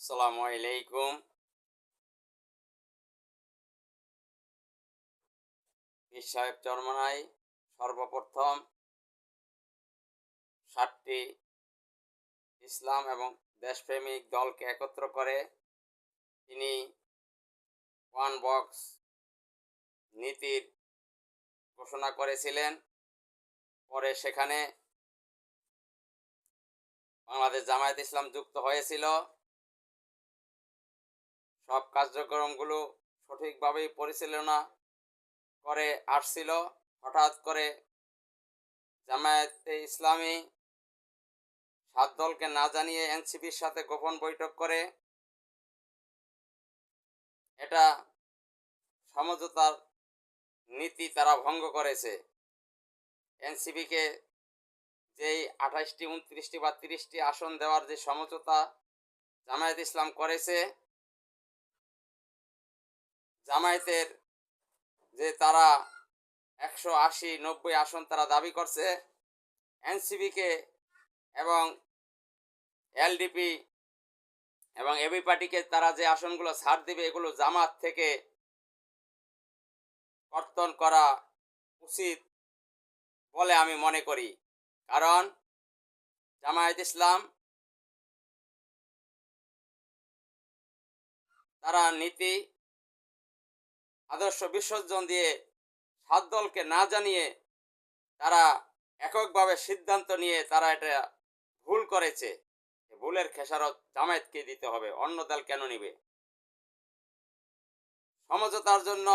আসসালামু আলাইকুম। পীর সাহেব চরমনাই সর্বপ্রথম সাতটি ইসলাম এবং দেশপ্রেমিক দলকে একত্র করে তিনি ওয়ান বক্স নীতির ঘোষণা করেছিলেন। পরে সেখানে বাংলাদেশ জামায়াত ইসলাম যুক্ত হয়েছিল। সব কার্যক্রমগুলো সঠিকভাবেই পরিচালনা করে আসছিল। হঠাৎ করে জামায়াতে ইসলামী সাত দলকে না জানিয়ে এনসিপির সাথে গোপন বৈঠক করে এটা সমঝোতার নীতি তারা ভঙ্গ করেছে। এনসিপিকে যেই আঠাশটি, উনত্রিশটি বা তিরিশটি আসন দেওয়ার যে সমঝোতা জামায়াত ইসলাম করেছে জামায়াতের যে তারা একশো আশি, নব্বই আসন তারা দাবি করছে এনসিবিকে এবং এলডিপি এবং এবি পার্টিকে তারা যে আসনগুলো ছাড় দিবে, এগুলো জামাত থেকে কর্তন করা উচিত বলে আমি মনে করি। কারণ জামায়াত ইসলাম তারা নীতি আদর্শ বিসর্জন দিয়ে সাত দলকে না জানিয়ে তারা এককভাবে সিদ্ধান্ত নিয়ে তারা এটা ভুল করেছে। ভুলের খেসারত জামায়াতকে দিতে হবে, অন্য দল কেন নিবে? সমঝোতার জন্য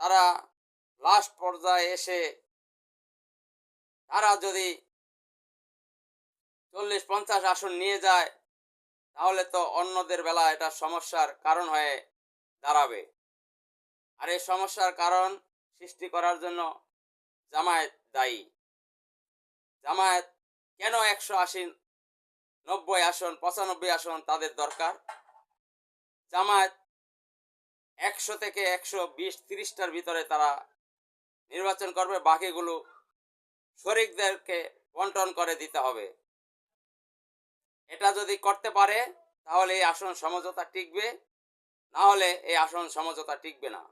তারা লাস্ট পর্যায়ে এসে তারা যদি চল্লিশ পঞ্চাশ আসন নিয়ে যায়, তাহলে তো অন্যদের বেলা এটা সমস্যার কারণ হয়ে দাঁড়াবে। আর এই সমস্যার কারণ সৃষ্টি করার জন্য জামায়াত দায়ী। জামায়াত কেন একশো আশি, নব্বই আসন, পঁচানব্বই আসন তাদের দরকার? জামায়াত একশো থেকে একশো বিশ, তিরিশটার ভিতরে তারা নির্বাচন করবে, বাকিগুলো শরিকদেরকে বন্টন করে দিতে হবে। এটা যদি করতে পারে, তাহলে এই আসন সমঝোতা টিকবে, না হলে এই আসন সমঝোতা টিকবে না।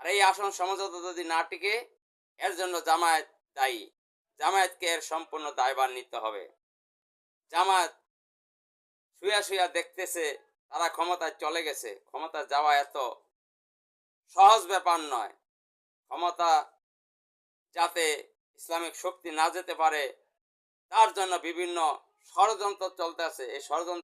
আর এই আসন সমঝোতা যদি না টিকে, এর জন্য জামায়াত দায়ী। জামায়াতকে এর সম্পূর্ণ দায়ভার নিতে হবে। জামায়াত শুয়া শুয়া দেখতেছে, তারা ক্ষমতায় চলে গেছে। ক্ষমতা যাওয়া এত সহজ ব্যাপার নয়। ক্ষমতা যাতে ইসলামিক শক্তি না যেতে পারে, তার জন্য বিভিন্ন ষড়যন্ত্র চলতেছে। এই ষড়যন্ত্র